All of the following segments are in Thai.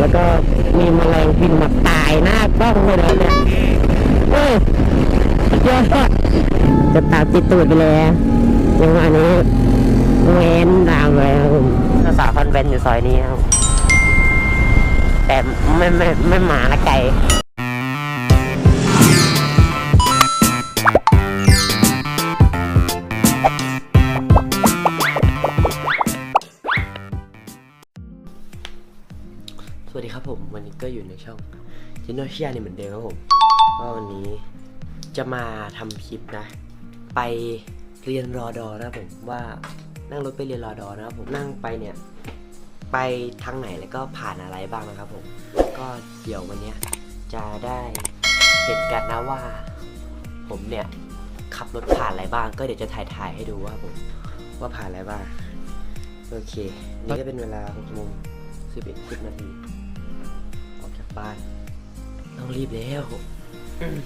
แล้วก็มีแมลงบินมาตายหน้ากล้องเลยนะเนี่ยเฮ้ยยอดจะตามติดตูดไปเลยอะยังวันนี้เว้นตามเลยครับผมสาวคอนเวนอยู่ซอยนี้ครับแต่ไม่ไม่ไม่หมาละไก่ ครับผมวันนี้ก็อยู่ในช่องจินโนเชียนี่เหมือนเดิมครับผมก็วันนี้จะมาทำคลิปนะ ไปเรียนรอดอนะผมว่านั่งรถไปเรียนรอดอนะครับผมนั่งไปเนี่ย ไปทางไหนแล้วก็ผ่านอะไรบ้างนะครับผมก็เดี๋ยววันนี้จะได้เห็นกันนะว่า ผมเนี่ยขับรถผ่านอะไรบ้าง ก็เดี๋ยวจะถ่ายถ่ายให้ดูว่าผมว่าผ่านอะไรบ้างโอเค นี่ก็เป็นเวลา6โมง11 10นาทีออกจาก บ้าน ต้องรีบแล้วอืม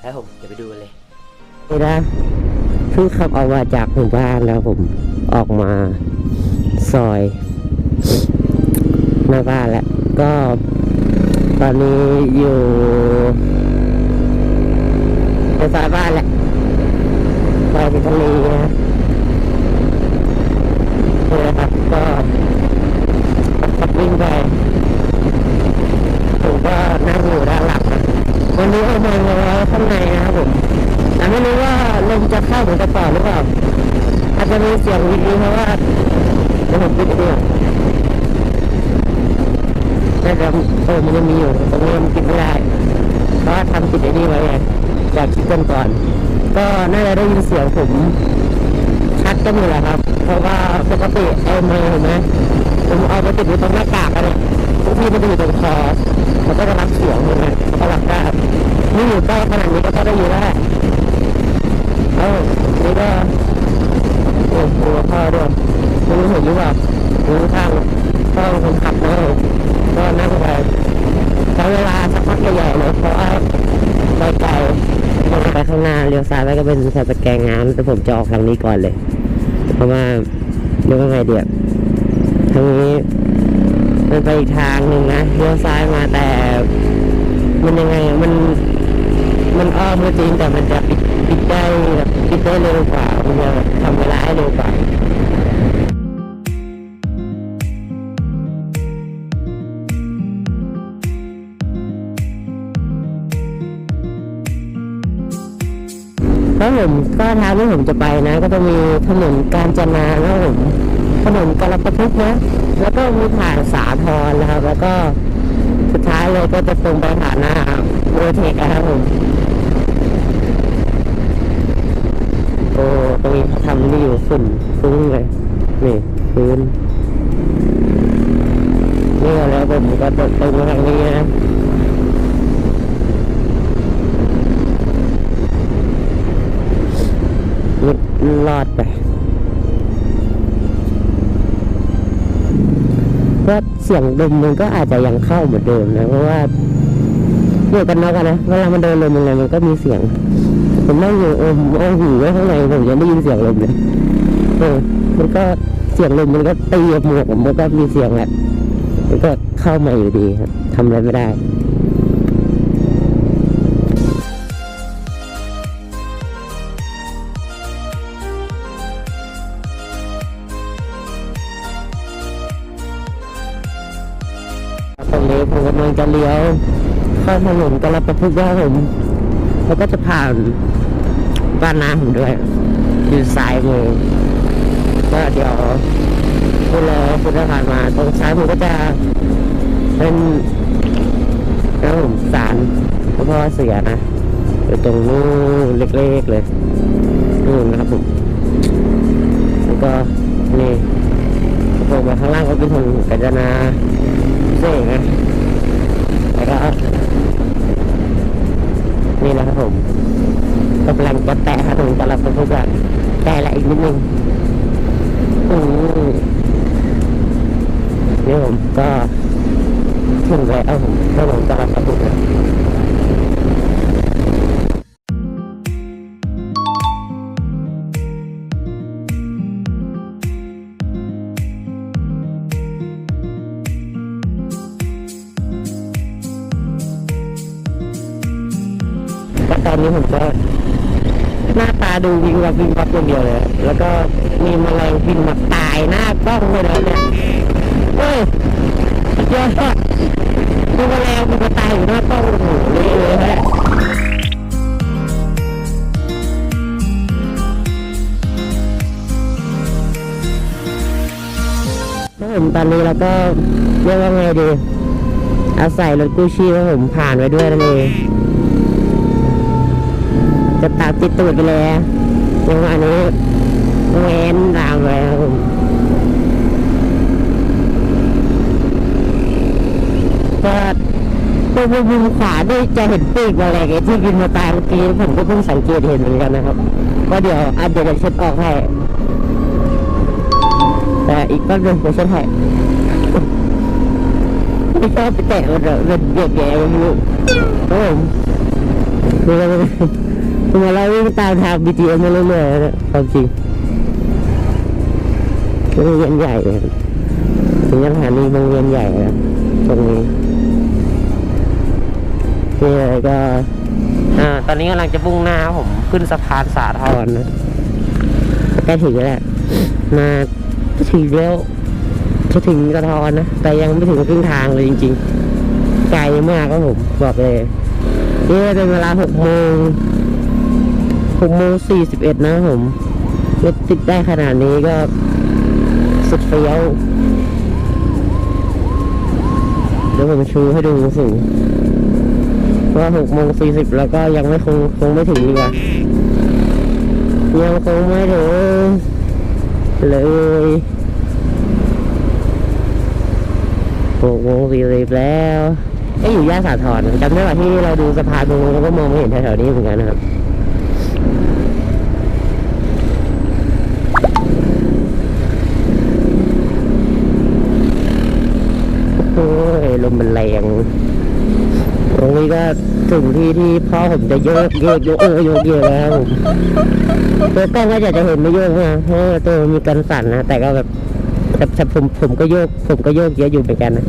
แล้วผมเดี๋ยวไปดูกันเลยนี่นะเพิ่งขับออกมาจากหมู่บ้านแล้วผมออกมาซอยหน้าบ้านแล้ว ก็ตอนนี้อยู่ในซอยบ้านแหละซอยสิทลีนะนี่นะครับก็ขับวิ่งไปผมก็ นั่งอยู่ด้านหลังวันนี้เอามาไว้ข้างในนะครับผมแต่ไม่รู้ว่าลมจะเข้าถึงกระเป๋าหรือเปล่าอาจจะมีเสียงวิดีเพราะว่าเดี๋ยวผมปิดเองน่าจะเออมันยังมีอยู่ตรงนี้มันปิดไม่ได้เพราะทำปิดไอ้นี่ไว้ไงจากคลิปก่อนก่อน ก็น่าจะได้ยินเสียงผมชัดกันอยู่แหละครับ เพราะว่าปกติไอ้ไมค์เห็นไหมผมเอาไปติดอยู่ตรงหน้ากากอะเนี่ยทุกทีมันจะอยู่ตรงคอ มันก็จะรับเสียงเห็นไหมมันก็รับได้นี่อยู่ใกล้ขนาดนี้ก็ได้ยินแล้วแหละเอ้านี่ก็โอ้โหพ่อด้วยไม่รู้เห็นหรือเปล่ารู้ทางพ่อเป็คนขับนะก็นั่งไปใช้เวลาสักพักใหญ่ๆเลยเพราะว่าไปไกลไปข้างหน้าเลี้ยวซ้ายไปก็เป็นสายตะแกรงงานแต่ผมจะออกทางนี้ก่อนเลย เพราะว่าเรียกว่าไงเดียทางนี้ มันไปอีกทางหนึ่งนะเลี้ยวซ้ายมาแต่ มันยังไงมัน มันอ้อมก็จริงแต่มันจะปิดปิดได้แบบปิดได้เร็วกว่ามันจะทำเวลาให้เร็วกว่าครับผมก็ทางที่ผมจะไปนะ ก็จะมีถนนกาญจนานะครับผมถนนกรปทุกนะ แล้วก็มีผ่านสาทรนะครับ แล้วก็สุดท้ายเลยก็จะตรงไปผ่านหน้าโรเทคนะครับผมโอ้ตรงนี้เขาทำนี่อยู่ฝุ่นฟุ้งเลยนี่พื้นนี่แล้วผมก็ตกตรงทางนี้นะนี่รอดไป ก็เสียงลมมันก็อาจจะยังเข้าเหมือนเดิมนะเพราะว่าเกี่ยวกันนอกกันนะเวลามันเดินลมยังไงมันก็มีเสียงผมนั่งอยู่โอมโอาหูไว้ข้างในผมยังได้ยินเสียงลมเลยเออมันก็เสียงลมมันก็ตีกับหมวกผมมันก็มีเสียงแหละมันก็เข้ามาอยู่ดีครับทำอะไรไม่ได้ เข้าถนนกระประพฤกษ์ครับผมแล้วก็จะผ่านบ้านน้าผมด้วยอยู่ซ้ายมือก็เดี๋ยวคุณรอคุณจะผ่านมาตรงซ้ายมือก็จะเป็นแล้วผมสารหลวงพ่อเสียนะอยู่ตรงนู้นเล็กๆเลยนู่นนะครับผมแล้วก็นี่ลงมาข้างล่างก็เป็นถนนกาญจนาเศษนะแล้วก็ นี่นะครับผมกำลังจะแตะถนนกำลังเป็นทุกอย่างแตะละอีกนิดนึงอืมนี่ผมก็ถึงแล้วผมถนนกำลับ ตอนนี้ผมก็หน้าตาดูวิงวับวิงวับอย่างเดียวเลย แล้วก็มีแมลงบินมาตายหน้ากล้องเลยนะเนี่ยเฮ้ยสุดยอดมีแมลงบินมาตายอยู่หน้ากล้องโอ้โหเลยเลยฮะผมตอนนี้เราก็เรียกว่าไงดี อาศัยรถกู้ชีพผมผ่านไปด้วยนั่นเอง จะตามติดตูดไปเลยยังอันนี้เว้นรางเลยครับผมก็ตัวมุมขวาด้วยจะเห็นปีกอะไรไอ้ที่บินมาตายเมื่อกี้ผมก็เพิ่งสังเกตเห็นเหมือนกันนะครับ ก็เดี๋ยวอาจจะเช็ดออกให้แต่อีกแป๊บนึงผมจะถ่ายไม่ชอบไปแตะมันอะมันเบียดแย่ไม่รู้ครับผมคือ ราคือเราวิ่งตามทาง BTS มาเรื่อยๆนะความจริงโรงเรียนใหญ่เลยถึงสถานีโรงเรียนใหญ่นะตรงนี้นี่เลยก็อ่าตอนนี้กำลังจะบุ่งหน้าผม ขึ้นสะพานสาทรนะใกล้ถึงแล้วมาถึงแล้วจะถึงกระทอนนะ แต่ยังไม่ถึงครึ่งทางเลยจริงๆ ไกลมากครับผม บอกเลยนี่เป็นเวลาหกโมง หกโมงสี่สิบเอ็ดนะผมรถติดได้ขนาดนี้ก็สุดเฟี้ยวเดี๋ยวผมชูให้ดูสูงว่าหกโมงสี่สิบแล้วก็ยังไม่คงคงไม่ถึงดีกว่ายังคงไม่ถึงเลยหกโมงสี่สิบแล้วเอ้อยู่ย่านสาทรจำได้ว่าที่เราดูสะพานตรงนู้นเราก็มองไม่เห็นแถวๆนี้เหมือนกันนะครับ โอ้ยล มันแรงตรงนี้ก็ถึงที่ที่พ่อผมจะโยกโยกโยกเออโยกเยอะแล้วตัวกล้องก็อยากจะเห็นไม่โยกนะเพราะตัวมีกันสั่นนะแต่ก็แบบแต่ผมผมก็โยก ผมก็โยกเยอะอยู่เหมือนกันนะ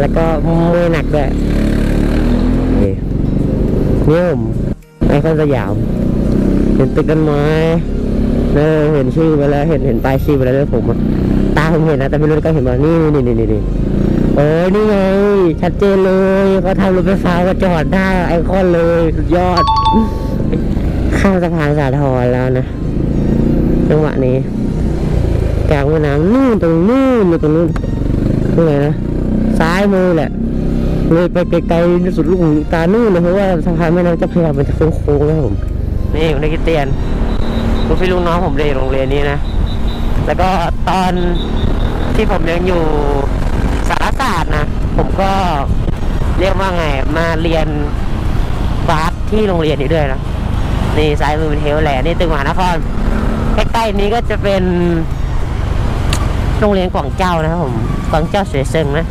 แล้วก็มือหนักด้วยนี่ผมไอคอนสยามเห็นตึกต้นไม้เออเห็นชื่อไปแล้วเห็นเห็นป้ายชื่อไปแล้วด้วยผมตาผมเห็นนะแต่ไม่รู้ก็เห็นว่านี่นี่นี่นี่นี่ โอ้ยนี่ไง ชัดเจนเลยเขาทำรถไฟฟ้ามาจอดหน้าไอคอนเลยสุดยอด ข้ามสะพานสาทรแล้วนะจังหวะนี้กลางแม่น้ำนู่นตรงนู่นอยู่ตรงนู่นตรงไหนนะซ้ายมือแหละเลยไปไกลๆสุดลูกหูตานู่นเลยเพราะว่าสะพานแม่น้ำเจ้าพระยามันจะโค้งๆนะผมนี่อยู่ในกิเตียนลูกพี่ลูกน้องผมเรียนโรงเรียนนี้นะแล้วก็ตอนที่ผมยังอยู่ ศาสตร์นะ ผมก็เรียกว่าไงมาเรียนบาสที่โรงเรียนนี้ด้วยนะนี่ซ้ายมือเป็นเฮลแลนด์นี่ตึกมหานครใกล้ๆนี้ก็จะเป็นโรงเรียนกวางเจ้านะครับผมกวางเจ้าเสวยเซิงนะ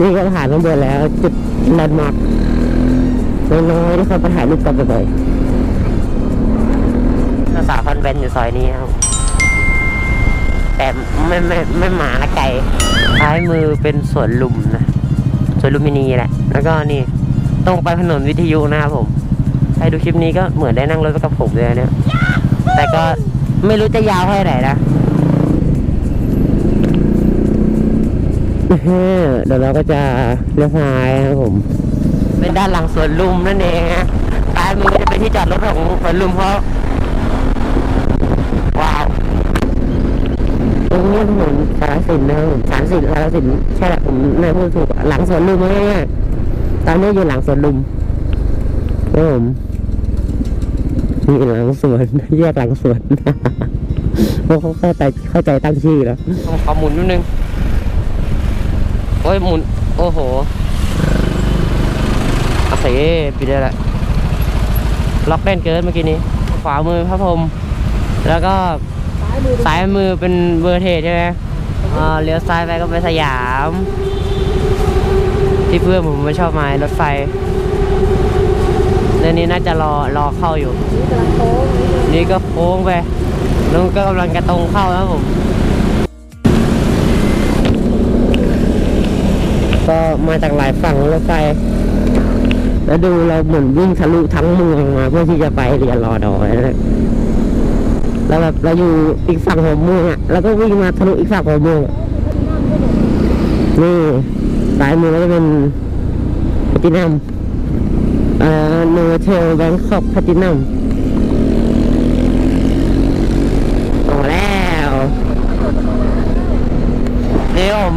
นี่ก็ผ่านมาเบนแล้ว จุดแลนด์มาร์คน้อยๆที่เขาไปถ่ายรูปกันบ่อยๆสาวคอนแวนอยู่ซอยนี้ครับ แต่ไม่ไม่ไม่หมาละไก่ซ้ายมือเป็นสวนลุมนะสวนลุมพินีแหละ แล้วก็นี่ตรงไปถนนวิทยุนะครับผม ใครดูคลิปนี้ก็เหมือนได้นั่งรถไปกับผมเลยนะเนี่ย แต่ก็ไม่รู้จะยาวแค่ไหนนะเดี๋ยวเราก็จะเลี้ยวซ้ายครับผม เป็นด้านหลังสวนลุมนั่นเองฮะซ้ายมือจะเป็นที่จอดรถของสวนลุมเพราะ ว้าว ต รงนี้ถนนสารสินนะครับสารสินสารสินใช่แหละผมไม่พูดถูกหลังสวนลุมง่ายๆตอนนี้อยู่หลังสวนลุมครับผมนี่หลังสวนแยกหลังสวนเพราะเขาเข้าใจเข้าใจตั้งชื่อแล้วขอหมุนนิดนึงโอ้ยหมุน โอ้โหโอเคปิดได้ละล็อกแน่นเกินเมื่อกี้นี้ขวามือพระพรหมแล้วก็ ซ้ายมือเป็นเบอร์เทสใช่ไหมอ่าเลี้ยวซ้ายไปก็ไปสยาม ที่เพื่อนผมไม่ชอบมารถไฟเดี๋ยวนี้น่าจะรอรอเข้าอยู่ นี่ก็โค้งไปแล้วก็กำลังจะตรงเข้าแล้วผม ก็มาจากหลายฝั่งรถไฟแล้วดูเราเหมือนวิ่งทะลุทั้งเมืองมาเพื่อที่จะไปเรียนรอดอยนะ แล้วแบบเราอยู่อีกฝั่งของเมืองอะแล้วก็วิ่งมาทะลุอีกฝั่งของเมืองนี่ซ้ายมือก็จะเป็นแพตินัมเอ่อโนเทลแบงคอกแพตินัมโอ้แล้วนี่ผม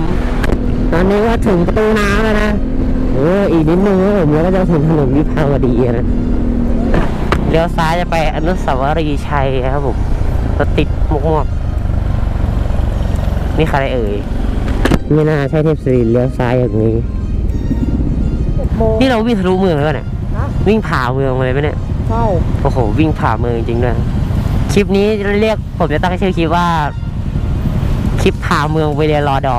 ตอนนี้ว่าถึงประตูน้ำแล้วนะโอ้อีกนิดนึงผมแล้วก็จะถึงถนนวิภาวดีนะเลี้ยวซ้ายจะไปอนุสาวรีย์ชัยครับผม รถติดมวกๆนี่ใครเอ่ย ไม่น่าใช่เทพศิรินทร์เลี้ยวซ้ายอย่างนี้ นี่เราวิ่งทะลุเมืองแล้วเนี่ยฮะวิ่งผ่าเมืองมาเลยไหมเนี่ย ใช่ โอ้โห วิ่งผ่าเมืองจริงๆด้วยคลิปนี้เรียกผมจะตั้งชื่อคลิปว่า คลิปผ่าเมืองไปเรียนรอดอ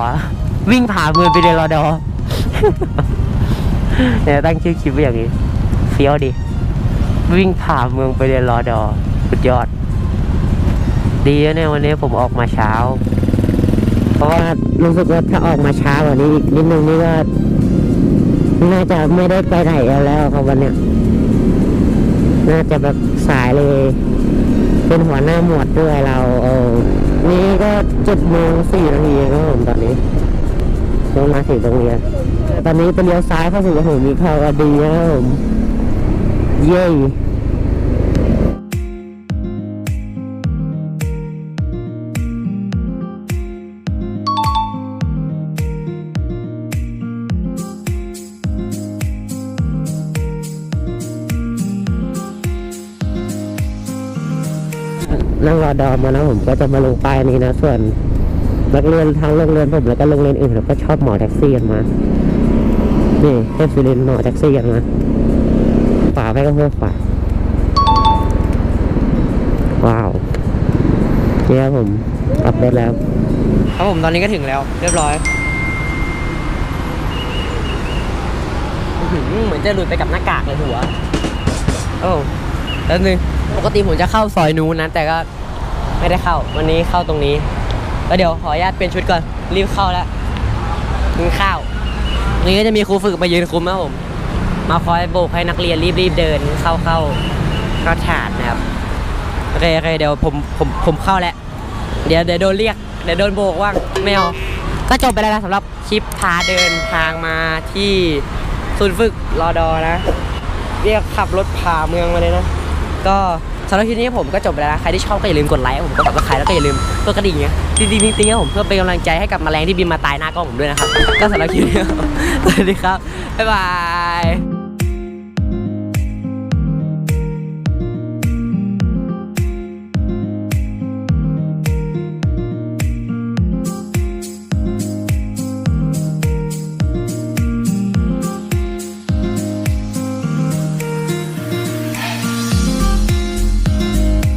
วิ่งผ่าเมืองไปเรียนรอดอเนี่ยตั้งชื่อคลิปไว้อย่างนี้ เฟี้ยวดิ วิ่งผ่าเมืองไปเรียนรอดอสุดยอด ดีนะเนี่ยวันนี้ผมออกมาเช้า เพราะว่ารู้สึกว่าถ้าออกมาเช้ากว่านี้อีกนิดนึงนี่ก็น่าจะไม่ได้ไปไหนแล้วครับวันเนี้ยน่าจะแบบสายเลย เป็นหัวหน้าหมวดด้วยเราเออนี่ก็เจ็ดโมงสี่นาทีครับผมตอนนี้ลงมาถึงโรงเรียนตอนนี้เป็นเลี้ยวซ้ายเข้าสู่ถนนวิภาวดีนะครับผมเย้ นั่งรอดอมมานะผมก็จะมาลงป้ายนี้นะ ส่วนนักเรียนทั้งโรงเรียนผมแล้วก็โรงเรียนอื่นแล้วก็ชอบหมอแท็กซี่กันมา นี่เทพศิรินหมอแท็กซี่กันมาฝาไปก็เพื่อฝาว้าวนี่ครับผมอัพเดทแล้ว ครับผมตอนนี้ก็ถึงแล้ว เรียบร้อยเหมือนจะหลุดไปกับหน้ากากเลยหัว โอ้แล้วนึง ปกติผมจะเข้าซอยนู้นนะแต่ก็ไม่ได้เข้า วันนี้เข้าตรงนี้แล้วเดี๋ยวขออนุญาตเปลี่ยนชุดก่อนรีบเข้าแล้วกินข้าว นี่ก็จะมีครูฝึกมายืนคุมนะผม มาคอยโบกให้นักเรียนรีบๆเดินเข้าเข้าเข้าฉาดนะครับโอเคโอเคเดี๋ยวผมผมผมเข้าแล้วเดี๋ยวเดี๋ยวโดนเรียกเดี๋ยวโดนโบกว่างไม่เอาก็จบไปแล้วนะสำหรับคลิปพาเดินทางมาที่ศูนย์ฝึกรอดอนะ เรียกขับรถผ่าเมืองมาเลยนะ ก็สำหรับคลิปนี้ผมก็จบไปแล้วนะใครที่ชอบก็อย่าลืมกดไลค์ผมก็แบบว่าใครแล้วก็อย่าลืมกดกระดิ่งเนี่ยจริงๆจริงๆครับผมเพื่อเป็นกำลังใจให้กับแมลงที่บินมาตายหน้ากล้องผมด้วยนะครับก็สำหรับคลิปนี้สวัสดีครับบ๊ายบาย